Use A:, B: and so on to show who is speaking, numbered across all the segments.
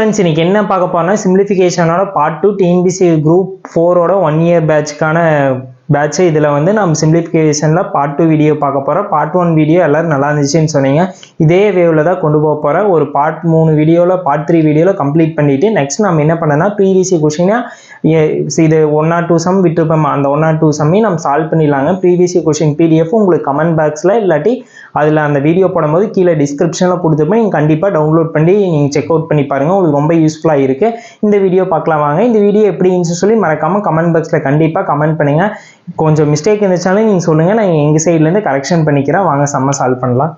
A: Friends இன்றைக்கி என்ன பார்க்க போறோம்னா சிம்பிளிஃபிகேஷனோட பார்ட் டூ டிஎன்பிசி குரூப் ஃபோரோட ஒன் இயர் பேட்ச்க்கான பேட்ச் இதில் வந்து நம்ம சிம்பிளிஃபிகேஷனில் பார்ட் டூ வீடியோ பார்க்க போகிறோம் பார்ட் ஒன் வீடியோ எல்லோரும் நல்லா இருந்துச்சுன்னு சொன்னீங்க. இதே வேவில் தான் கொண்டு போக போகிறேன் ஒரு பார்ட் மூணு வீடியோவில் பார்ட் த்ரீ வீடியோவில் கம்ப்ளீட் பண்ணிவிட்டு நெக்ஸ்ட் நம்ம என்ன பண்ணனா ப்ரீவியஸ் கொஷினாக இது ஒன் ஆர் டூ சம் விட்டுருப்போம்? அந்த ஒன் ஆர் டூ சம்மையும் நம்ம சால்வ் பண்ணிடலாங்க. ப்ரீவியஸ் கொஷின் பிடிஎஃப் உங்களுக்கு கமெண்ட் பாக்ஸில் இல்லாட்டி அதில் அந்த வீடியோ போடும்போது கீழே டிஸ்கிரிப்ஷனில் கொடுத்துருப்பேன். நீங்கள் கண்டிப்பாக டவுன்லோட் பண்ணி நீங்கள் செக் அவுட் பண்ணி பாருங்கள் உங்களுக்கு ரொம்ப யூஸ்ஃபுல்லாக இருக்குது இந்த வீடியோ பார்க்கலாம் வாங்க. இந்த வீடியோ எப்படின்னு சொல்லி மறக்காமல் கமெண்ட் பாக்ஸில் கண்டிப்பாக கமெண்ட் பண்ணுங்கள் கொஞ்சம் மிஸ்டேக் இருந்துச்சாலும் நீங்கள் சொல்லுங்கள் நான் எங்கள் சைட்லேருந்து கரெக்ஷன் பண்ணிக்கிறேன். வாங்க செம்ம சால்வ் பண்ணலாம்.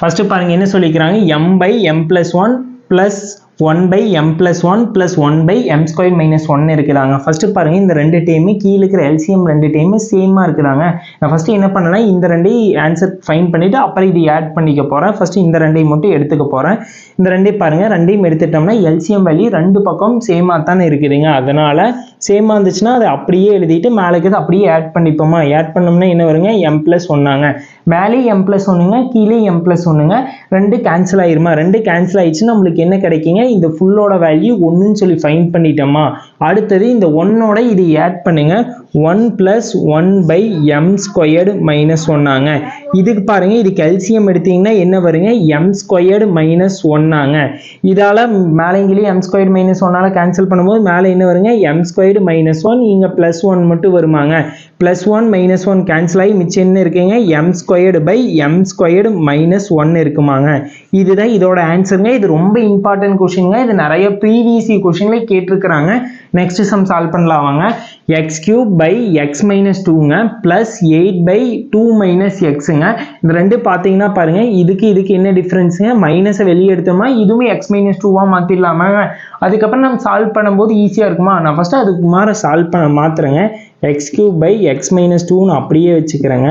A: ஃபஸ்ட்டு பாருங்கள் என்ன சொல்லிக்கிறாங்க? M by M plus one plus one by M plus one plus one by M square minus one இருக்கிறாங்க ஃபஸ்ட்டு பாருங்கள் இந்த ரெண்டு டைமே கீழே இருக்கிற எல்சிஎம் ரெண்டு டைமே சேமாக இருக்கிறாங்க நான் ஃபஸ்ட்டு என்ன பண்ணேன்னா இந்த ரெண்டையும் ஆன்சர் ஃபைன் பண்ணிவிட்டு அப்புறம் இது ஆட் பண்ணிக்க போகிறேன் ஃபஸ்ட்டு இந்த ரெண்டையும் மட்டும் எடுத்துக்க போகிறேன் இந்த ரெண்டையும் பாருங்கள் ரெண்டையும் எடுத்துட்டோம்னா எல்சிஎம் வேல்யூ ரெண்டு பக்கம் சேமாக தானே இருக்குதுங்க. அதனால் சேமாக இருந்துச்சுன்னா அதை அப்படியே எழுதிட்டு மேலே இருக்கிறது அப்படியே ஆட் பண்ணிப்போமா? ஆட் பண்ணோம்னா என்ன வருங்க? எம் ப்ளஸ் ஒன்னாங்க மேலே எம் ப்ளஸ் ஒன்றுங்க கீழே எம் ப்ளஸ் ஒன்றுங்க ரெண்டு கேன்சல் ஆயிருமா? ரெண்டு கேன்சல் ஆயிடுச்சு நம்மளுக்கு என்ன கிடைக்குங்க? இந்த ஃபுல்லோட வேல்யூ ஒன்றுன்னு சொல்லி ஃபைன் பண்ணிட்டோமா? அடுத்தது இந்த ஒன்னோட இது ஆட் பண்ணுங்க. One plus one by M squared minus ஒன்னாங்க இதுக்கு பாருங்க இது கல்சியம் எடுத்தீங்கன்னா என்ன வருங்க? எம் ஸ்கொயர்டு மைனஸ் ஒன்னாங்க இதால் மேலேங்கிலேயே எம் ஸ்கொயர்டு மைனஸ் ஒன்னால் கேன்சல் பண்ணும்போது மேலே என்ன வருங்க? எம் ஸ்கொயர்டு மைனஸ் ஒன் இங்கே ப்ளஸ் ஒன் மட்டும் வருமாங்க. Plus one minus one cancel ஆகி மிச்சம் என்ன இருக்குங்க? M squared by M squared minus one இருக்குமாங்க. இதுதான் இதோட ஆன்சருங்க இது ரொம்ப இம்பார்ட்டன்ட் கொஷினுங்க இது நிறைய ப்ரீவியசி கொஷினில் கேட்டிருக்கிறாங்க. நெக்ஸ்ட் சம் சால்வ் பண்ணலாம் வாங்க. X cube by X minus டூங்க plus eight by two minus எக்ஸுங்க இந்த ரெண்டு பார்த்தீங்கன்னா பாருங்கள் இதுக்கு இதுக்கு என்ன டிஃப்ரென்ஸுங்க மைனஸை வெளியே எடுத்தோமா இதுவுமே எக்ஸ் மைனஸ் டூவாக மாற்றிடலாமா அதுக்கப்புறம் நம்ம சால்வ் பண்ணும்போது ஈஸியாக இருக்குமா? நான் ஃபஸ்ட்டு அதுக்கு மாற சால்வ் பண்ண மாற்றுறேங்க X cube by X minus டூன்னு அப்படியே வச்சுக்கிறேங்க.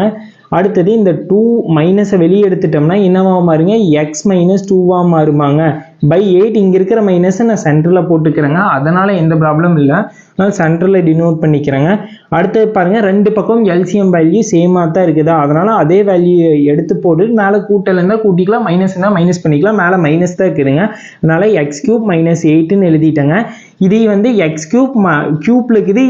A: அடுத்தது இந்த டூ மைனஸை வெளியே எடுத்துட்டோம்னா என்னவாக மாறுங்க? எக்ஸ் மைனஸ் டூவாக மாறுமாங்க. பை எயிட் இங்கே இருக்கிற மைனஸை நான் சென்டரில் போட்டுக்கிறேங்க. அதனால் எந்த ப்ராப்ளம் இல்லை. நான் சென்டரில் டினோட் பண்ணிக்கிறேங்க. அடுத்தது பாருங்கள் ரெண்டு பக்கம் எல்சிஎம் வேல்யூ சேமாக தான் இருக்குதா. அதனால் அதே வேல்யூ எடுத்து போட்டு மேலே கூட்டல் இருந்தால் கூட்டிக்கலாம். மைனஸ் இருந்தால் மைனஸ் பண்ணிக்கலாம். மேலே மைனஸ் தான் இருக்குதுங்க. அதனால் எக்ஸ்கியூப் மைனஸ் எயிட்டுன்னு எழுதிட்டேங்க. இதே வந்து எக்ஸ் கியூப் ம க்யூப்பில் இருக்குது.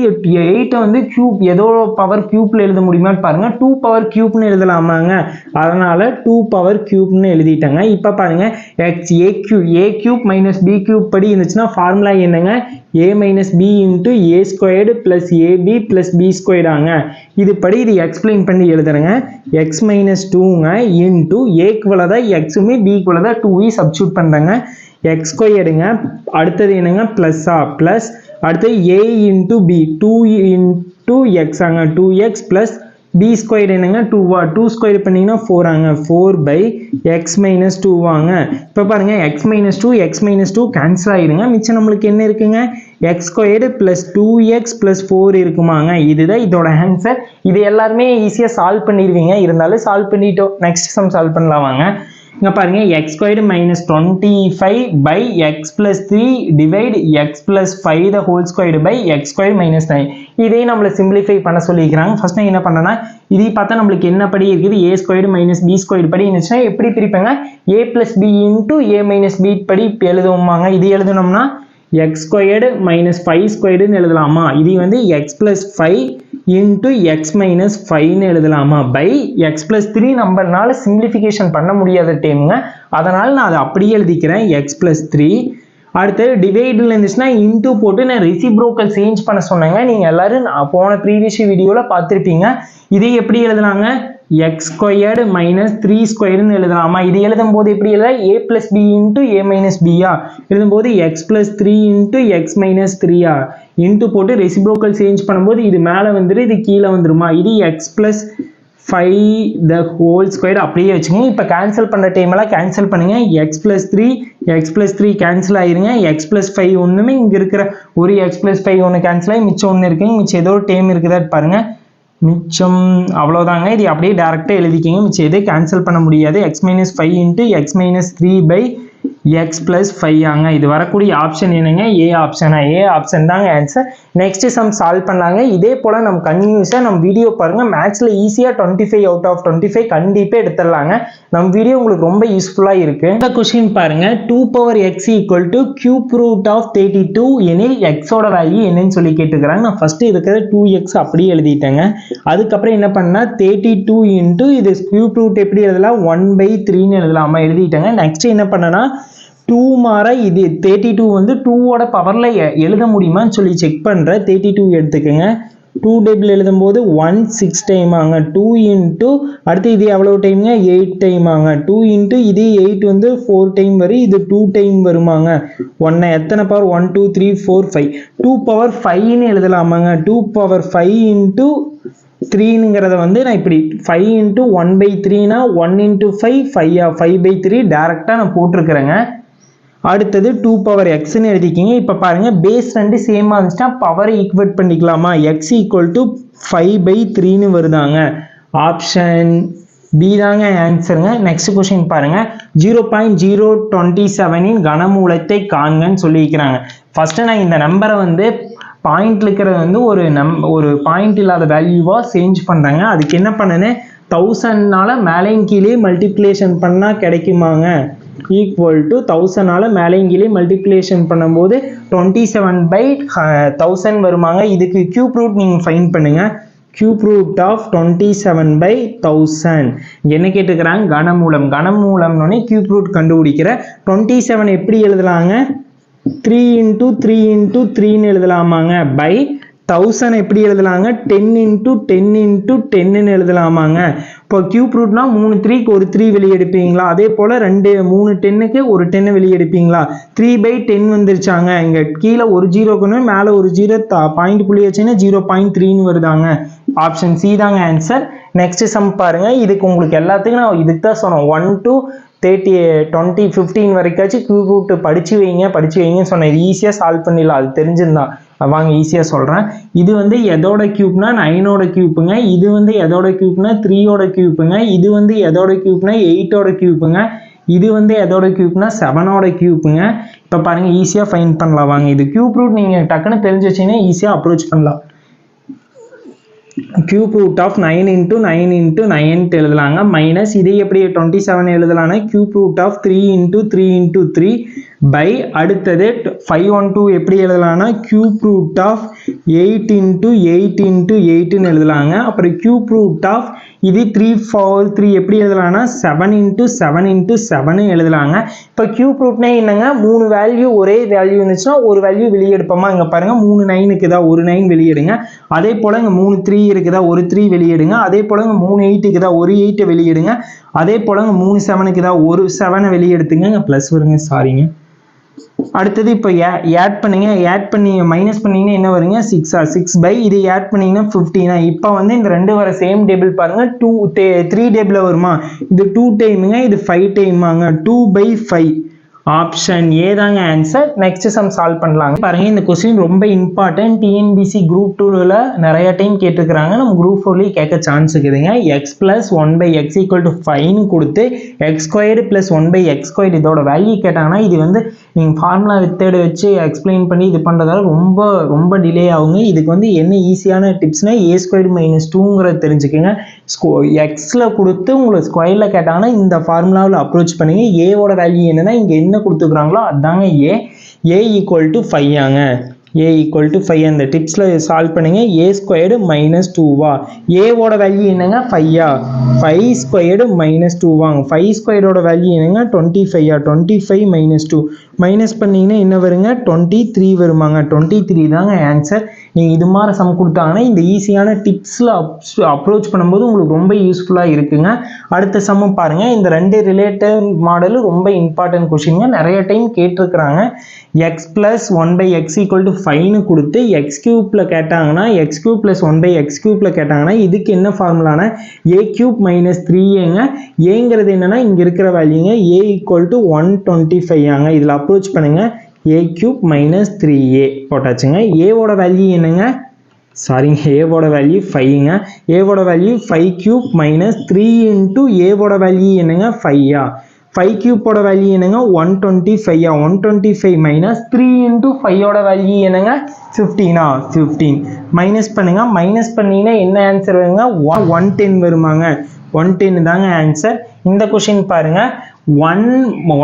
A: எயிட்டை வந்து க்யூப் ஏதோ பவர் க்யூப்பில் எழுத முடியுமான்னு பாருங்கள் டூ பவர் க்யூப்னு எழுதலாமாங்க. அதனால் டூ பவர் க்யூப்னு எழுதிட்டேங்க. இப்போ பாருங்கள் X A Q A cube minus B cube படி இருந்துச்சுன்னா ஃபார்முலா என்னங்க? A minus B into A squared plus AB plus B ஸ்கொயர்டாங்க இது படி இது எக்ஸ்பிளைன் பண்ணி எழுதுறேங்க. எக்ஸ் மைனஸ் டூங்க இன்ட்டு ஏக்குள்ள தான் எக்ஸுமே பிக்குள்ள தான் டூவையும் சப்ஸ்டியூட் பண்ணுறேங்க எக்ஸ் எடுங்க. அடுத்தது என்னங்க? ப்ளஸ்ஸா ப்ளஸ் அடுத்தது A into B two into X ஆங்க. Two X plus B square என்னங்க? டூவா டூ ஸ்கொயர் பண்ணிங்கன்னா ஃபோர் ஆங்க. Four by X minus two வாங்க. இப்போ பாருங்கள் X minus two X minus two cancel ஆகிடுங்க மிச்சம் நம்மளுக்கு என்ன இருக்குங்க? X squared plus two X plus four இருக்குமாங்க. இதுதான் இதோட ஆன்சர் இது எல்லாருமே ஈஸியாக சால்வ் பண்ணிடுவீங்க. இருந்தாலும் சால்வ் பண்ணிட்டோம். நெக்ஸ்ட் சம் சால்வ் பண்ணலாம் வாங்க. இங்கே பாருங்கள் X squared minus twenty five by X plus three divide X plus five the whole squared by X square minus nine இதே நம்மளை சிம்பிளிஃபை பண்ண சொல்லியிருக்கிறாங்க. ஃபர்ஸ்ட் நான் என்ன பண்ணேன்னா இதை பார்த்தா நம்மளுக்கு என்ன படி இருக்குது? A squared minus B squared படி. இருந்துச்சுன்னா எப்படி பிரிப்பேங்க? A plus B into A minus B படி எழுதுவோமாங்க. இது எழுதணும்னா எக்ஸ் ஸ்கொயர்டு மைனஸ் ஃபைவ் ஸ்கொயர்டுன்னு எழுதலாமா? இது வந்து X plus five into X minus ஃபைவ்னு எழுதலாமா? பை எக்ஸ் ப்ளஸ் த்ரீ நம்பர்னால சிம்பிளிஃபிகேஷன் பண்ண முடியாத டைமுங்க அதனால் நான் அதை அப்படியே எழுதிக்கிறேன். எக்ஸ் ப்ளஸ் த்ரீ அடுத்து டிவைடில் இருந்துச்சுன்னா இன்ட்டு போட்டு நான் ரெசிப்ரோக்கல் சேஞ்ச் பண்ண சொன்னேங்க. நீங்கள் எல்லோரும் நான் போன ப்ரீவியஸ் வீடியோவில் பார்த்துருப்பீங்க. இதை எப்படி எழுதுனாங்க? எக்ஸ் ஸ்கொயர்டு மைனஸ் த்ரீ ஸ்கொயர்னு எழுதலாமா? இது எழுதும் போது எப்படி எழுத? A plus B into A minus பியா எழுதும்போது X plus three into X minus த்ரீயா into போட்டு ரெசிப்ரோக்கல் சேஞ்ச் பண்ணும்போது இது மேலே வந்துடும் இது கீழே வந்துருமா? இது X plus five the whole square அப்படியே வச்சுக்கோங்க. இப்போ கேன்சல் பண்ணுற டைமெல்லாம் கேன்சல் பண்ணுங்கள் X plus three X plus three cancel ஆயிருங்க. எக்ஸ் ப்ளஸ் ஃபைவ் ஒன்றுமே இங்கே இருக்கிற ஒரு எக்ஸ் ப்ளஸ் ஃபைவ் ஒன்று கேன்சல் ஆகி மிச்சம் ஒன்று இருக்குங்க. மிச்சம் ஏதோ ஒரு டைம் இருக்குதா பாருங்கள் மிச்சம் அவ்வளோதாங்க இது அப்படியே டேரெக்டாக எழுதிக்கிங்க. மிச்சம் எது கேன்சல் பண்ண முடியாது. X minus five into X minus three by X plus five ஆங்க. இது வரக்கூடிய ஆப்ஷன் என்னங்க? ஏ ஆப்ஷனா ஏ ஆப்ஷன் தாங்க ஆன்சர் நெக்ஸ்ட் சம் சால்வ் பண்ணாங்க இதே போல் நம்ம கன்யூஸாக நம்ம வீடியோ பாருங்கள் மேக்ஸில் ஈஸியாக twenty five out of twenty five கண்டிப்பாக எடுத்துடலாங்க. நம்ம வீடியோ உங்களுக்கு ரொம்ப யூஸ்ஃபுல்லாக இருக்குது இந்த கொஷின் பாருங்கள் two power X equal to cube root of thirty two எனில் எக்ஸோட வேல்யூ என்னன்னு சொல்லி கேட்டுக்கிறாங்க. நான் ஃபஸ்ட்டு இருக்கிற டூ எக்ஸ் அப்படியே எழுதிட்டேங்க. அதுக்கப்புறம் என்ன பண்ணால் தேர்ட்டி டூ இன்ட்டு இது கியூப் ரூட் எப்படி எழுதலாம்? ஒன் பை த்ரீன்னு எழுதலாமா? எழுதிட்டேங்க. நெக்ஸ்ட் என்ன பண்ணனா டூ மாற இது தேர்ட்டி டூ வந்து டூவோட பவரில் எழுத முடியுமான்னு சொல்லி செக் பண்ணுறேன் தேர்ட்டி டூ எடுத்துக்கோங்க. டூ டேபிள் எழுதும்போது ஒன் சிக்ஸ் டைம் ஆங்க. டூ இன்ட்டு அடுத்து இது எவ்வளோ டைம்ங்க எயிட் டைம் ஆங்க. டூ இன்ட்டு இது எயிட் வந்து ஃபோர் டைம் வரும் இது டூ டைம் வருமாங்க. ஒன்னை எத்தனை power one two three four five two power ஃபைவ்னு எழுதலாமாங்க. டூ பவர் ஃபைவ் இன்ட்டு த்ரீனுங்கிறத வந்து நான் இப்படி five into one by த்ரீனா one into five five five by three டேரெக்டாக நான் போட்டிருக்கிறேங்க. அடுத்தது டூ பவர் எக்ஸ்ன்னு எழுதிக்கிங்க இப்போ பாருங்கள் பேஸ் ரெண்டு சேமாக இருந்துச்சுன்னா பவரை ஈக்குவேட் பண்ணிக்கலாமா? X equal to five by த்ரீன்னு வருதாங்க. ஆப்ஷன் பி தாங்க ஆன்சருங்க நெக்ஸ்ட் கொஸ்டின் பாருங்கள் ஜீரோ பாயிண்ட் ஜீரோ டுவெண்ட்டி செவனின் கனமூலத்தை காண்கன்னு சொல்லியிருக்கிறாங்க. ஃபஸ்ட்டு நான் இந்த நம்பரை வந்து பாயிண்ட் இருக்கிறது வந்து ஒரு நம் ஒரு பாயிண்ட் இல்லாத வேல்யூவாக சேஞ்ச் பண்ணுறாங்க அதுக்கு என்ன பண்ணுன்னு? தௌசண்ட்னால மேலேயும் கீழே மல்டிப்ளேஷன் பண்ணால் கிடைக்குமாங்க. ஈக்குவல் டு தௌசண்டால் மேலேயும் கீழே மல்டிப்ளிகேஷன் பண்ணும்போது டுவெண்ட்டி செவன் பை தௌசண்ட் வருமாங்க. இதுக்கு கியூப் ரூட் நீங்கள் ஃபைன் பண்ணுங்கள் cube root of twenty seven by thousand என்ன கேட்டுக்கிறாங்க? கனமூலம். கனமூலம்னு கியூப் ரூட் கண்டுபிடிக்கிற. டுவெண்ட்டி செவன் எப்படி எழுதலாங்க? த்ரீ இன்ட்டு த்ரீ இன்ட்டு த்ரீன்னு எழுதலாமாங்க. பை தௌசண்ட் எப்படி எழுதலாங்க? டென் இன்ட்டு டென் இன்ட்டு டென்னு எழுதலாமாங்க. இப்போ கியூப் ரூட்னா மூணு த்ரீக்கு ஒரு த்ரீ வெளியே எடுப்பீங்களா அதே போல் ரெண்டு மூணு டென்னுக்கு ஒரு டென்னு வெளியே எடுப்பீங்களா த்ரீ பை டென் வந்துருச்சாங்க. இங்கே கீழே ஒரு ஜீரோக்குன்னு மேலே ஒரு ஜீரோ பாயிண்ட் புள்ளி வச்சுன்னா ஜீரோ பாயிண்ட் த்ரீன்னு வருதாங்க. ஆப்ஷன் சி தாங்க ஆன்சர் நெக்ஸ்ட் சம் பாருங்க. இதுக்கு உங்களுக்கு எல்லாத்துக்கும் நான் இதுக்கு தான் சொன்னேன். One two thirty twenty fifteen வரைக்காச்சும் cube root படிச்சு வைங்க படிச்சு வைங்கன்னு சொன்னேன். இது ஈஸியாக சால்வ் பண்ணிடலாம். அது தெரிஞ்சிருந்தான் வாங்க ஈஸியாக சொல்கிறேன் இது வந்து எதோட கியூப்னா நைனோட கியூப்புங்க இது வந்து எதோட கியூப்னா த்ரீயோட கியூப்புங்க இது வந்து எதோட கியூப்னா எயிட்டோட கியூப்புங்க இது வந்து எதோட கியூப்னா செவனோட கியூப்புங்க இப்போ பாருங்கள் ஈஸியாக ஃபைன் பண்ணலாம் வாங்க. இது கியூப் ரூட் நீங்கள் டக்குன்னு தெரிஞ்சு வச்சிங்கன்னா ஈஸியாக அப்ரோச் பண்ணலாம். Cube root of nine into nine into நைன்ட்டு எழுதலாங்க. மைனஸ் இதே எப்படி twenty seven எழுதலாம்னா cube root of three into three into three by அடுத்தது ஃபைவ் ஒன் டூ எப்படி எழுதலாம்னா cube root of eight into eight into எயிட்டுன்னு எழுதலாங்க. அப்புறம் கியூப் ரூட் ஆஃப் இது three four three எப்படி எழுதலாம்னா செவன் இன்ட்டு செவன் இன்ட்டு செவனு எழுதலாங்க. இப்போ கியூப் ரூட்னே என்னங்க? மூணு வேல்யூ ஒரே வேல்யூ இருந்துச்சுன்னா ஒரு வேல்யூ வெளியே எடுப்போமா இங்கே பாருங்கள் மூணு நைனுக்கு தான் ஒரு நைன் வெளியிடுங்க. அதே போல் இங்கே மூணு த்ரீ இருக்குதா? ஒரு த்ரீ வெளியிடுங்க. அதே போல் இங்கே மூணு எயிட்டுக்கு தான் ஒரு எயிட்டை வெளியிடுங்க. அதே போல் இங்கே மூணு செவனுக்கு தான் ஒரு செவனை வெளியெடுத்துங்க. இங்கே ப்ளஸ் வருங்க சாரிங்க அடுத்தது இப்போ ஆட் பண்ணுங்க. ஆட் பண்ணி மைனஸ் பண்ணீங்கன்னா என்ன வருங்க? சிக்ஸா சிக்ஸ் பை இது ஆட் பண்ணீங்கன்னா ஃபிஃப்டினா இப்போ வந்து இந்த ரெண்டு வர சேம் டேபிள் பாருங்க. டூ த்ரீ டேபிளில் வருமா? இது டூ டைமுங்க இது five டைமாங்க two by five option A தாங்க ஆன்சர் நெக்ஸ்ட் சம் சால்வ் பண்ணலாங்க. பாருங்க இந்த கொஸ்டின் ரொம்ப இம்பார்ட்டன்ட் டிஎன்பிசி குரூப் டூவில் நிறைய டைம் கேட்டுருக்குறாங்க. நம்ம குரூப் ஃபோர்லேயும் கேட்க சான்ஸ் இருக்குதுங்க. X plus one by X equal to ஃபைவ்னு கொடுத்து X square plus one by X square இதோட வேல்யூ கேட்டாங்கன்னா இது வந்து நீங்கள் ஃபார்முலா மெத்தேடு வச்சு எக்ஸ்பிளைன் பண்ணி இது பண்ணுறதால ரொம்ப ரொம்ப டிலே ஆகுங்க. இதுக்கு வந்து என்ன ஈஸியான டிப்ஸ்னால் ஏ ஸ்கொயர்டு மைனஸ் டூங்கிறத தெரிஞ்சுக்கோங்க. ஸ்கோ எக்ஸில் கொடுத்து உங்களுக்கு ஸ்கொயரில் கேட்டாங்கன்னா இந்த ஃபார்முலாவில் அப்ரோச் பண்ணுங்கள் ஏவோட வேல்யூ என்னன்னா இங்கே என்ன கொடுத்துக்குறாங்களோ அதாங்க A A equal to five ஆங்க. ஏ ஈக்குவல் டு ஃபைவ் அந்த டிப்ஸில் சால்வ் பண்ணுங்கள் ஏ ஸ்கொயர்டு மைனஸ் டூவா ஏவோட வேல்யூ என்னங்க? ஃபையா ஃபைவ் ஸ்கொயர்டு மைனஸ் டூவாங்க ஃபைவ் ஸ்கொயரோட வேல்யூ என்னங்க? Twenty ஃபைவா twenty five minus two minus பண்ணிங்கன்னா என்ன வருங்க? டுவெண்ட்டி த்ரீ வருமாங்க. டுவெண்ட்டி த்ரீ தாங்க ஆன்சர் நீங்கள் இது மாதிரி சம் கொடுத்தாங்கன்னா இந்த ஈஸியான டிப்ஸில் அப்ரோச் பண்ணும்போது உங்களுக்கு ரொம்ப யூஸ்ஃபுல்லாக இருக்குங்க. அடுத்த சம்மு பாருங்கள் இந்த ரெண்டு ரிலேட்டட் மாடலும் ரொம்ப இம்பார்ட்டன்ட் கொஷினுங்க நிறைய டைம் கேட்டிருக்கிறாங்க. X plus one by X equal to ஃபைவ்னு கொடுத்து எக்ஸ் கியூப்பில் கேட்டாங்கன்னா X cube plus one by X கியூப்பில் கேட்டாங்கன்னா இதுக்கு என்ன ஃபார்முலானா ஏ கியூப் மைனஸ் த்ரீ ஏங்க ஏங்கிறது என்னன்னா இங்கே இருக்கிற வேல்யூங்க A equal to one twenty five ஆங்க இதில் அப்ரோச் பண்ணுங்கள் A cube minus three A போட்டாச்சுங்க. ஏவோட வேல்யூ என்னங்க? சாரிங்க ஏவோட வேல்யூ ஃபைவ்ங்க ஏவோட value five cube minus three into ஏவோட வேல்யூ என்னங்க? ஃபையா ஃபைவ் கியூப்போட வேல்யூ என்னங்க? One twenty ஃபைவா one twenty five minus three into ஃபைவோட value என்னங்க? ஃபிஃப்டீனா ஃபிஃப்டீன் மைனஸ் பண்ணுங்க. மைனஸ் பண்ணிங்கன்னா என்ன ஆன்சர் வருங்க? ஒன் ஒன் டென் வருமாங்க. ஒன் டென் தாங்க ஆன்சர் இந்த கொஷின் பாருங்கள் one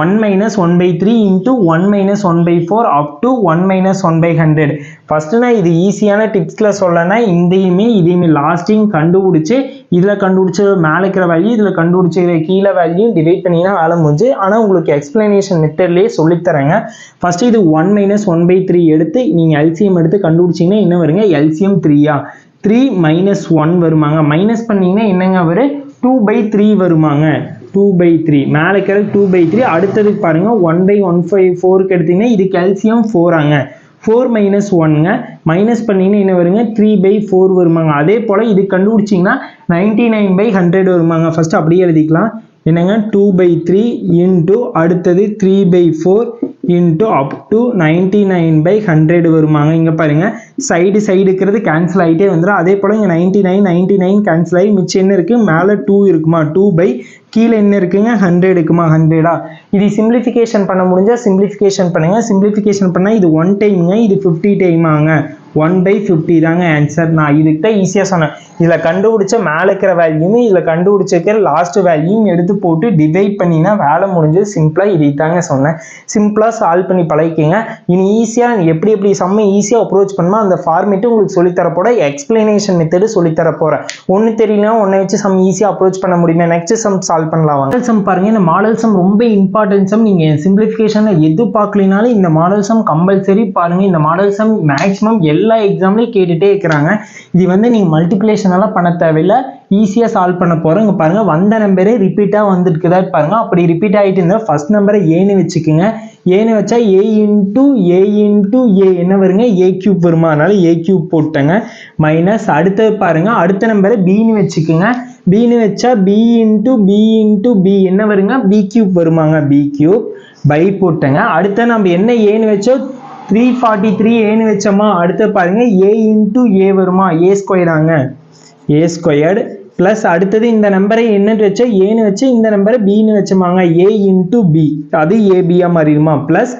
A: one minus one by three into one minus one by four up to one minus one by hundred first நான் இது ஈஸியான டிப்ஸில் சொல்லனா இதையுமே இதையுமே லாஸ்டிங் கண்டுபிடிச்சி இதில் கண்டுபிடிச்ச மேலே இருக்கிற வேல்யூ இதில் கண்டுபிடிச்ச கீழே வேல்யூ டிவைட் பண்ணினா வேலை முடிஞ்சு. ஆனால் உங்களுக்கு எக்ஸ்பிளனேஷன் மெத்தட்லேயே சொல்லித்தரேங்க ஃபஸ்ட்டு இது one minus one by three எடுத்து நீங்கள் எல்சிஎம் எடுத்து கண்டுபிடிச்சிங்கன்னா என்ன வருங்க? எல்சிஎம் த்ரீயா த்ரீ மைனஸ் ஒன் வருமாங்க. மைனஸ் பண்ணிங்கன்னா என்னங்க வரும் டூ பை த்ரீ வருமாங்க. டூ பை த்ரீ மேலே இருக்கிறது டூ பை த்ரீ அடுத்ததுக்கு பாருங்கள் ஒன் பை ஒன் ஃபைவ் ஃபோருக்கு எடுத்தீங்கன்னா இது கால்சியம் ஃபோராங்க ஃபோர் மைனஸ் ஒன்னுங்க மைனஸ் பண்ணிங்கன்னா என்ன வருங்க? த்ரீ பை ஃபோர் வருமாங்க. அதே போல் இது கண்டுபிடிச்சிங்கன்னா நைன்டி நைன் பை ஹண்ட்ரட் வருமாங்க. ஃபஸ்ட்டு அப்படியே எழுதிக்கலாம். என்னங்க? டூ பை த்ரீ இன்ட்டு அடுத்தது three by four into up to ninety nine by hundred வருமாங்க. இங்கே பாருங்கள் சைடு சைடு இருக்கிறது கேன்சல் ஆகிட்டே வந்துடும் அதே போல் இங்கே ninety nine ninety nine cancel ஆகி மிச்சம் என்ன இருக்குது மேலே டூ இருக்குமா? டூ பை கீழே என்ன இருக்குங்க? ஹண்ட்ரட் இருக்குமா? ஹண்ட்ரடா இது சிம்பிளிஃபிகேஷன் பண்ண முடிஞ்சால் சிம்பிளிஃபிகேஷன் பண்ணுங்கள் சிம்பிளிஃபிகேஷன் பண்ணால் இது ஒன் டைமுங்க இது ஃபிஃப்டி டைமாங்க ஒன் பை ஃபிஃப்டி தாங்க ஆன்சர் நான் இதுக்கு தான் ஈஸியாக சொன்னேன். இதில் கண்டுபிடிச்ச மேலே இருக்கிற வேல்யூமே இதில் கண்டுபிடிச்சிருக்கிற லாஸ்ட் வேல்யூம் எடுத்து போட்டு டிவைட் பண்ணினா வேலை முடிஞ்சு சிம்பிளாக இதை தாங்க சொன்னேன். சிம்பிளாக சால்வ் பண்ணி பழகிக்கங்க. இனி ஈஸியாக எப்படி எப்படி செம்ம ஈஸியாக அப்ரோச் பண்ணுமோ அந்த ஃபார்மேட்டு உங்களுக்கு சொல்லித்தர போட எக்ஸ்பிளனேஷன் மெத்தடு சொல்லித்தர போகிறேன் ஒன்று தெரியலனா ஒன்றை வச்சு சம் ஈஸியாக அப்ரோச் பண்ண முடியுமா? நெக்ஸ்ட் சம் சால்வ் பண்ணலாம் மாடல் சம் பாருங்கள் இந்த மாடல் சம் ரொம்ப இம்பார்ட்டன்ட் சம் நீங்கள் சிம்பிளிஃபிகேஷனில் எது பார்க்கலினாலும் இந்த மாடல் சம் கம்பல்சரி பாருங்கள் இந்த மாடல் சம் மேக்ஸிமம் எல்லா எக்ஸாம்லையும் கேட்டுகிட்டே இருக்கிறாங்க. இது வந்து நீங்கள் மல்டிப்ளேஷனெல்லாம் பண்ண தேவையில்லை. ஈஸியாக சால்வ் பண்ண போகிறோம் இங்கே பாருங்கள் வந்த நம்பரே ரிப்பீட்டாக வந்துருக்குதா பாருங்க. அப்படி ரிப்பீட் ஆகிட்டு இருந்தால் ஃபஸ்ட் நம்பரை ஏன்னு வச்சுக்கோங்க. ஏன்னு வச்சா ஏ இன்ட்டு ஏ இன்ட்டு ஏ என்ன வருங்க? ஏ கியூப் வருமா? அதனால ஏ கியூப் போட்டேங்க. மைனஸ் அடுத்தது பாருங்க அடுத்த நம்பரை பின்னு வச்சுக்கோங்க. பின்னு வச்சா B into B into B என்ன வருங்க? பி கியூப் வருமாங்க? பி கியூப் பை போட்டேங்க. அடுத்த நம்ம என்ன ஏன்னு வச்சோம் த்ரீ ஃபார்ட்டி த்ரீ ஏன்னு வச்சோமா அடுத்து பாருங்க ஏ இன்ட்டு ஏ வருமா? ஏ ஸ்கொயராங்க ஏ ஸ்கொயர்டு ப்ளஸ் அடுத்தது இந்த நம்பரை என்னன்னு வச்சா ஏன்னு வச்சு இந்த நம்பரை பின்னு வச்சோமாங்க. ஏ இன்ட்டு பி அது ஏபியா மாறிடுமா? ப்ளஸ்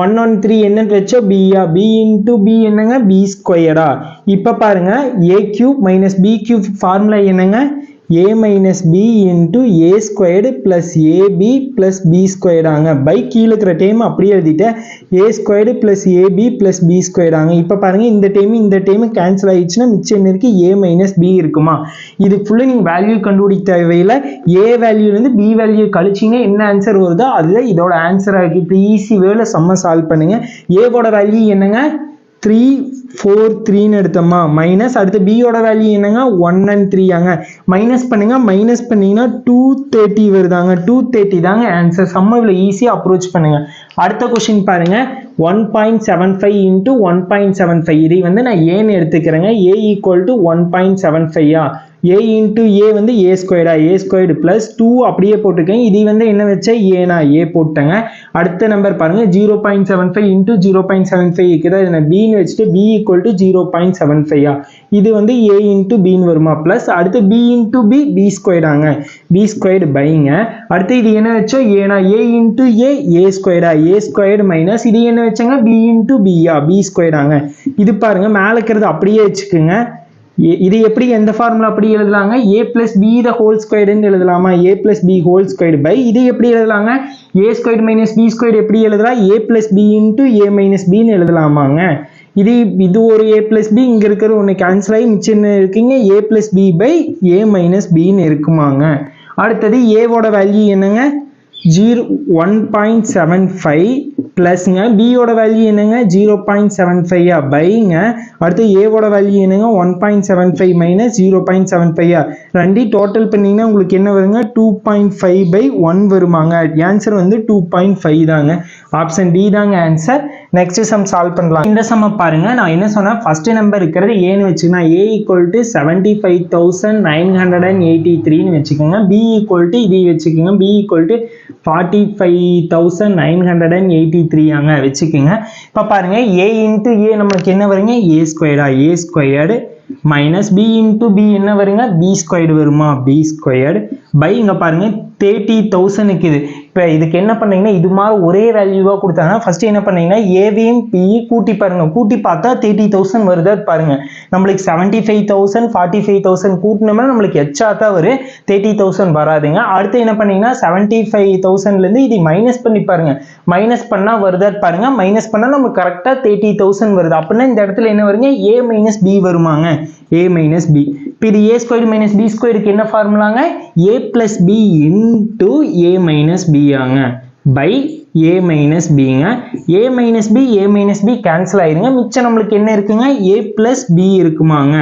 A: ஒன் ஒன் த்ரீ என்னன்னு வச்சோ பியா பி இன்ட்டு பி என்னங்க? பி ஸ்கொயரா இப்போ பாருங்க A cube minus B cube formula என்னங்க? A minus B into A squared plus AB plus B ஸ்கொயர்டாங்க by கீழே இருக்கிற டைம் அப்படியே எழுதிட்டேன். A squared plus AB plus B ஸ்கொயர்டாங்க இப்போ பாருங்கள் இந்த டைம் இந்த டைம் கேன்சல் ஆகிடுச்சுன்னா மிச்சம் என்ன இருக்குது ஏ மைனஸ் பி இருக்குமா? இது ஃபுல்லாக நீங்கள் வேல்யூ கண்டுபிடிக்க தேவையில்லை ஏ வேல்யூலேருந்து பி வேல்யூ கழிச்சிங்க என்ன ஆன்சர் வருதோ அதுதான் இதோட ஆன்சராக இருக்குது இப்போ ஈஸி வேலை செம்ம சால்வ் பண்ணுங்கள் ஏவோட வேல்யூ என்னங்க? த்ரீ ஃபோர் த்ரீன்னு எடுத்தோமா? மைனஸ் அடுத்து பியோட வேல்யூ என்னங்க? ஒன் அண்ட் த்ரீயாங்க மைனஸ் பண்ணுங்க. மைனஸ் பண்ணீங்கன்னா டூ தேர்ட்டி வருதாங்க. டூ தேர்ட்டி தாங்க ஆன்சர் செம்ம இவ்வளோ ஈஸியாக அப்ரோச் பண்ணுங்க. அடுத்த கொஷின் பாருங்க. One point seven five into one point seven five இதை வந்து நான் ஏன்னு எடுத்துக்கிறேங்க. A equal to one point seven ஃபைவா A into ஏ வந்து ஏ ஸ்கொயர்டா ஏ ஸ்கொயர்டு ப்ளஸ் டூ அப்படியே போட்டிருக்கேன். இது வந்து என்ன வச்சா ஏனா ஏ போட்டேங்க. அடுத்த நம்பர் பாருங்க. Zero point seven five into zero point seven five இருக்குதா? இதை பின்னு வச்சுட்டு B equal to zero point seven ஃபைவா இது வந்து ஏ இன்ட்டு பின்னு வருமா? ப்ளஸ் அடுத்து பி இன்ட்டு பி பி ஸ்கொயர்டாங்க பி ஸ்கொயர்டு பைங்க அடுத்து இது என்ன வச்சோம்? ஏனா ஏ இன்ட்டு ஏ ஏ ஸ்கொயர்டா ஏ ஸ்கொயர்டு மைனஸ் இது என்ன வச்சாங்க? பி இன்ட்டு பியா பி ஸ்கொயர்டாங்க இது பாருங்க. மேலே இருக்கிறது அப்படியே வச்சுக்கோங்க. இது எப்படி எந்த ஃபார்முலா அப்படி எழுதலாங்க? A plus B the whole ஸ்கொயர்டுன்னு எழுதலாமா? A plus B whole squared by இது எப்படி எழுதலாங்க? A squared minus B squared எப்படி எழுதலாம் A plus B into A minus பின்னு எழுதலாமாங்க. இது இது ஒரு ஏ பிளஸ் பி இங்கே இருக்கிற ஒன்று கேன்சல் ஆகி மிச்சம் என்ன இருக்குங்க? A plus B by A minus பின்னு இருக்குமாங்க. அடுத்தது ஏவோட வேல்யூ என்னங்க? Zero one point seven five ப்ளஸ்ங்க பியோட வேல்யூ என்னங்க? ஜீரோ பாயிண்ட் செவன் ஃபைவா பைங்க அடுத்து ஏவோட வேல்யூ என்னங்க? One point seven five minus zero point seven ஃபைவா ரெண்டி டோட்டல் பண்ணிங்கன்னா உங்களுக்கு என்ன வருங்க? Two point five by one வருமாங்க. Answer வந்து டூ பாயிண்ட் ஃபைவ் தாங்க. ஆப்ஷன் டி தாங்க ஆன்சர் நெக்ஸ்ட் சம் சால்வ் பண்ணலாம். இந்த சம்மை பாருங்க நான் என்ன சொன்னேன்? ஃபர்ஸ்ட் நம்பர் இருக்கிறது ஏன்னு வச்சுக்கோங்க. A equal to seventy five thousand nine hundred and eighty த்ரீன்னு வச்சுக்கோங்க. பி ஈக்குவல் டு இது வச்சுக்கோங்க. B equal to forty five thousand nine hundred and eighty த்ரீயாங்க வச்சுக்கோங்க. இப்போ பாருங்க ஏ இன்ட்டு ஏ நம்மளுக்கு என்ன வருங்க? ஏ ஸ்கொயர்டா A squared minus B into B என்ன வருங்க? பி ஸ்கொயர்டு வருமா? பி ஸ்கொயர்டு பை இங்கே பாருங்க தேர்ட்டி தௌசண்ட்க்கு இது இப்போ இதுக்கு என்ன பண்ணீங்கன்னா இது மாதிரி ஒரே வேல்யூவாக கொடுத்தாங்கன்னா ஃபர்ஸ்ட் என்ன பண்ணீங்கன்னா ஏவியும் பிஇ கூட்டி பாருங்க. கூட்டி பார்த்தா தேர்ட்டி தௌசண்ட் வருதா பாருங்க. நம்மளுக்கு seventy five thousand forty five thousand கூட்டினோம்னா நம்மளுக்கு எச்சா தான் வரும். தேர்ட்டி தௌசண்ட் வராதுங்க. அடுத்து என்ன பண்ணீங்கன்னா செவன்ட்டி ஃபைவ் தௌசண்ட்லேருந்து இது மைனஸ் பண்ணி பாருங்க. மைனஸ் பண்ணால் வருதா பாருங்க. மைனஸ் பண்ணால் நமக்கு கரெக்டாக தேர்ட்டி தௌசண்ட் வருது. அப்படின்னா இந்த இடத்துல என்ன வருங்க? ஏ மைனஸ் பி வருமாங்க. ஏ மைனஸ் பி இப்போ இது ஏ ஸ்கொயர் மைனஸ் பி ஸ்கொயருக்கு என்ன ஃபார்முலாங்க A plus B into A minus B ஆங்க. By A minus பிங்க A minus B A minus B cancel ஆயிருங்க. மிச்சம் நம்மளுக்கு என்ன இருக்குங்க? ஏ பிளஸ் பி இருக்குமாங்க.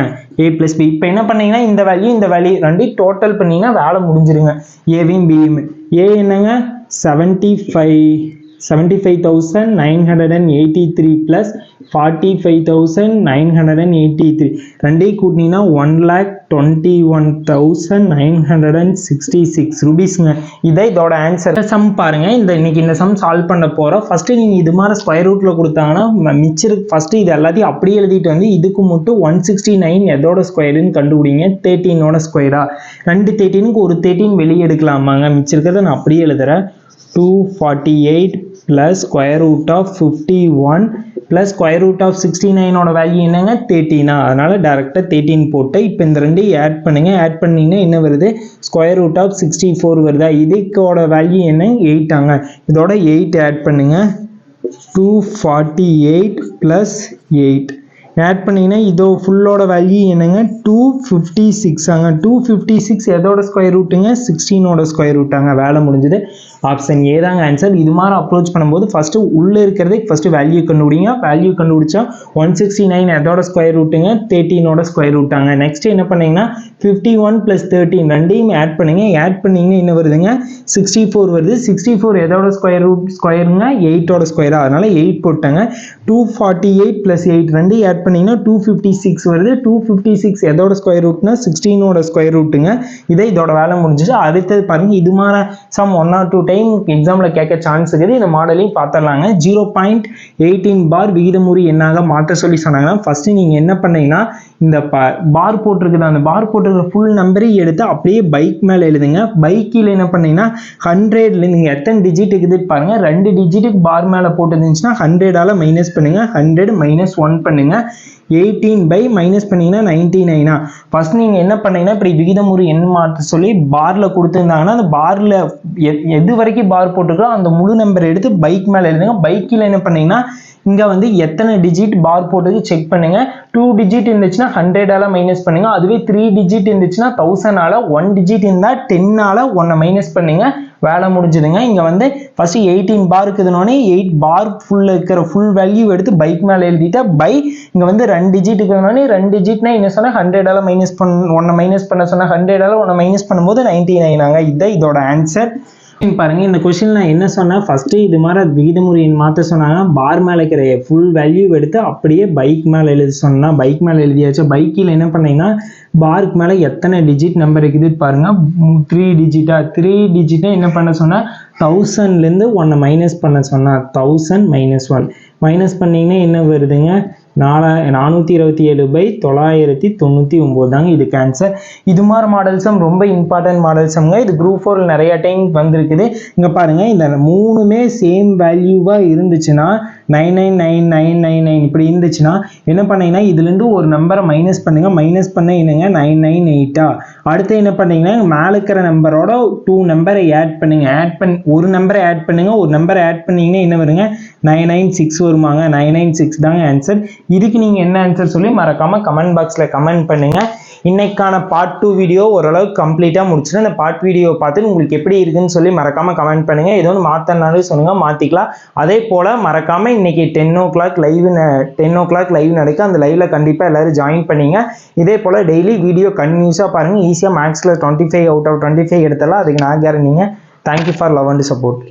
A: ஏ பிளஸ் பி இப்போ என்ன பண்ணீங்கன்னா இந்த வேல்யூ இந்த வேல்யூ ரெண்டையும் டோட்டல் பண்ணீங்கன்னா வேலை முடிஞ்சிருங்க. ஏவியும் பியும் ஏ என்னங்க? Seventy five seventy five thousand nine hundred and eighty three plus forty five thousand nine hundred and eighty three ரெண்டையும் கூட்டினீங்கன்னா one lakh twenty one thousand nine hundred and sixty six ருபீஸுங்க இதை இதோட answer some பாருங்கள் இந்த இன்னைக்கு இந்த some solve பண்ண போகிறோம் first நீங்கள் இது மாதிரி ஸ்கொயர் ரூட்டில் கொடுத்தாங்கன்னா மிச்சருக்கு ஃபஸ்ட்டு இது எல்லாத்தையும் அப்படியே எழுதிட்டு வந்து இதுக்கு மட்டும் ஒன் சிக்ஸ்டி நைன் எதோட ஸ்கொயருன்னு கண்டுபிடிங்க. தேர்ட்டீனோட ஸ்கொயரா ரெண்டு தேர்ட்டீனுக்கு ஒரு தேர்ட்டின் வெளியே எடுக்கலாமாங்க. மிச்சம் இருக்கிறத நான் அப்படியே எழுதுகிறேன் two forty eight plus square root of fifty one plus square root of sixty நைனோட value என்னங்க? தேர்ட்டினா அதனால் டேரெக்டாக தேர்ட்டின் போட்டு இப்போ இந்த ரெண்டையும் ஆட் பண்ணுங்கள் ஆட் பண்ணிங்கன்னா என்ன வருது? Square root of sixty four வருதா? இதுக்கோட வேல்யூ என்ன? எயிட்டாங்க இதோட எயிட் ஆட் பண்ணுங்க. Two forty eight plus eight add பண்ணிங்கன்னா இதோ ஃபுல்லோட வேல்யூ என்னங்க? டூ ஃபிஃப்டி சிக்ஸாங்க டூ ஃபிஃப்டி சிக்ஸ் எதோட ஸ்கொயர் ரூட்டுங்க சிக்ஸ்டீனோட ஸ்கொயர் ரூட்டாங்க வேலை முடிஞ்சது. ஆப்ஷன் ஏ தாங்க ஆன்சர் இது மாதிரி அப்ரோச் பண்ணும்போது ஃபஸ்ட்டு உள்ளே இருக்கிறதே ஃபஸ்ட்டு வேல்யூ கண்டுபிடிங்க. வேல்யூ கண்டுபிடிச்சா ஒன் சிக்ஸ்டி நைன் எதோட ஸ்கொயர் ரூட்டுங்க தேர்ட்டீனோட ஸ்கொயர் ரூட்டாங்க நெக்ஸ்ட் என்ன பண்ணீங்கன்னா ஃபிஃப்டி ஒன் ப்ளஸ் தேர்ட்டின் ரெண்டையும் ஆட் பண்ணுங்க. ஆட் பண்ணிங்கன்னா என்ன வருதுங்க? சிக்ஸ்டி ஃபோர் வருது சிக்ஸ்டி ஃபோர் எதோட ஸ்கொயர் ரூட் ஸ்கொயருங்க எயிட்டோட ஸ்கொயராக அதனால எயிட் போட்டாங்க. Two forty eight plus eight ரெண்டையும் ஆட் பண்ணீங்கன்னா டூ ஃபிஃப்டி சிக்ஸ் வருது. டூ ஃபிஃப்டி சிக்ஸ் எதோட ஸ்கொயர் ரூட்னா சிக்ஸ்டீனோட ஸ்கொயர் ரூட்டுங்க இதை இதோட வேலை முடிஞ்சிச்சு. அடுத்தது பாருங்க இது மாதிரி sum one or two time எக்ஸாமில் கேட்க சான்ஸ் இருக்குது. இந்த மாடலையும் பார்த்துடலாங்க ஜீரோ பாயிண்ட் எயிட்டீன் பார் விகிதமுறி என்னாக மாற்ற சொல்லி சொன்னாங்கன்னா ஃபஸ்ட்டு நீங்கள் என்ன பண்ணீங்கன்னா இந்த பா பார் போட்டிருக்குது? அந்த பார் போட்டிருக்க ஃபுல் நம்பரையும் எடுத்து அப்படியே பைக் மேலே எழுதுங்க. பைக்கில் என்ன பண்ணீங்கன்னா ஹண்ட்ரட்ல நீங்கள் எத்தனை டிஜிட் இருக்குதுன்னு பாருங்கள் ரெண்டு டிஜிட்டுக்கு பார் மேலே போட்டுருந்துச்சுன்னா ஹண்ட்ரடால் மைனஸ் பண்ணுங்கள் ஹண்ட்ரட் மைனஸ் ஒன் பண்ணுங்கள் எயிட்டீன் பை மைனஸ் பண்ணிங்கன்னா நைன்டி நைனா ஃபர்ஸ்ட் நீங்கள் என்ன பண்ணீங்கன்னா இப்படி விகிதமுறு எண் மாற்ற சொல்லி பாரில் கொடுத்துருந்தாங்கன்னா அந்த பாரில் எது வரைக்கும் பார் போட்டிருக்கோ அந்த முழு நம்பர் எடுத்து பைக் மேலே எழுதுங்க. பைக்கில் என்ன பண்ணீங்கன்னா இங்கே வந்து எத்தனை டிஜிட் பார் போட்டது செக் பண்ணுங்கள் டூ டிஜிட் இருந்துச்சுன்னா ஹண்ட்ரடால மைனஸ் பண்ணுங்கள் அதுவே த்ரீ டிஜிட் இருந்துச்சுன்னா தௌசண்டால் ஒன் டிஜிட் இருந்தால் டென்னால் ஒன்னை மைனஸ் பண்ணுங்கள் வேலை முடிஞ்சுதுங்க. இங்கே வந்து ஃபஸ்ட்டு எயிட்டீன் பார் இருக்குதுனோடனே எயிட் பார் ஃபுல்ல இருக்கிற ஃபுல் வேல்யூ எடுத்து பைக் மேலே எழுதிட்டா பை இங்கே வந்து ரெண்டு டிஜிட் இருக்கிறதுனோடனே ரெண்டு டிஜிட்னா என்ன சொன்னால் ஹண்ட்ரடால மைனஸ் பண்ண ஒன்னை மைனஸ் பண்ண சொன்னால் ஹண்ட்ரடால ஒன்றை மைனஸ் பண்ணும்போது நைன்டி நைனாங்க இதுதான் இதோட ஆன்சர் பாருங்க. இந்த கொஸ்டின் நான் என்ன சொன்னேன்? ஃபர்ஸ்ட் இது மாதிரி விகிதமுறையின் மாற்ற சொன்னாங்க. பார் மேலே இருக்கிற ஃபுல் வேல்யூ எடுத்து அப்படியே பைக் மேலே எழுதி சொன்னா பைக் மேலே எழுதியாச்சு. பைக்கில் என்ன பண்ணீங்கன்னா பாருக்கு மேலே எத்தனை டிஜிட் நம்பர் இருக்குது பாருங்க. த்ரீ டிஜிட்டா த்ரீ டிஜிட்டா என்ன பண்ண சொன்னா தௌசண்ட்லேருந்து ஒன்னை மைனஸ் பண்ண சொன்னா தௌசண்ட் மைனஸ் ஒன் மைனஸ் பண்ணீங்கன்னா என்ன வருதுங்க? நாலா நானூற்றி இருபத்தி ஏழு பை தொள்ளாயிரத்தி தொண்ணூற்றி ஒம்பது தாங்க இதுக்கு ஆன்சர் இது மாதிரி மாடல்ஸும் ரொம்ப இம்பார்ட்டன்ட் மாடல்ஸுங்க இது குரூப் ஃபோரில் நிறைய டைம் வந்திருக்குது. இங்கே பாருங்கள் இந்த மூணுமே சேம் வேல்யூவாக இருந்துச்சுன்னா nine nine nine nine nine nine இப்படி இருந்துச்சுன்னா என்ன பண்ணீங்கன்னா இதுலேருந்து ஒரு நம்பரை மைனஸ் பண்ணுங்கள் மைனஸ் பண்ண என்னங்க? நைன் நைன் எயிட்டா அடுத்து என்ன பண்ணீங்கன்னா மேலே இருக்கிற நம்பரோட டூ நம்பரை ஆட் பண்ணுங்கள் ஆட் பண் ஒரு நம்பரை ஆட் பண்ணுங்கள் ஒரு நம்பரை ஆட் பண்ணிங்கன்னா என்ன வருங்க? நைன் நைன் சிக்ஸ் வருமாங்க. நைன் நைன் சிக்ஸ் தாங்க ஆன்சர் இதுக்கு நீங்கள் என்ன ஆன்சர் சொல்லி மறக்காமல் கமெண்ட் பாக்ஸில் கமெண்ட் பண்ணுங்கள் இன்னைக்கான பார்ட் டூ வீடியோ ஓரளவுக்கு கம்ப்ளீட்டாக முடிச்சுட்டு அந்த பார்ட் வீடியோ பார்த்துட்டு உங்களுக்கு எப்படி இருக்குன்னு சொல்லி மறக்காமல் கமெண்ட் பண்ணுங்கள் ஏதோ ஒன்று மாற்றினாலும் சொல்லுங்கள் மாற்றிக்கலாம் அதே போல் மறக்காமல் இன்னைக்கு ten o'clock live ten o'clock live நடக்கு. அந்த லைவில் கண்டிப்பாக எல்லோரும் ஜாயின் பண்ணிங்க. இதே போல் டெய்லி வீடியோ கன்யூஸாக பாருங்கள் ஈஸியாக மேக்ஸில் twenty five out of twenty five எடுத்தலாம் அதுக்கு நான் கேரண்டிங்க thank you for love and support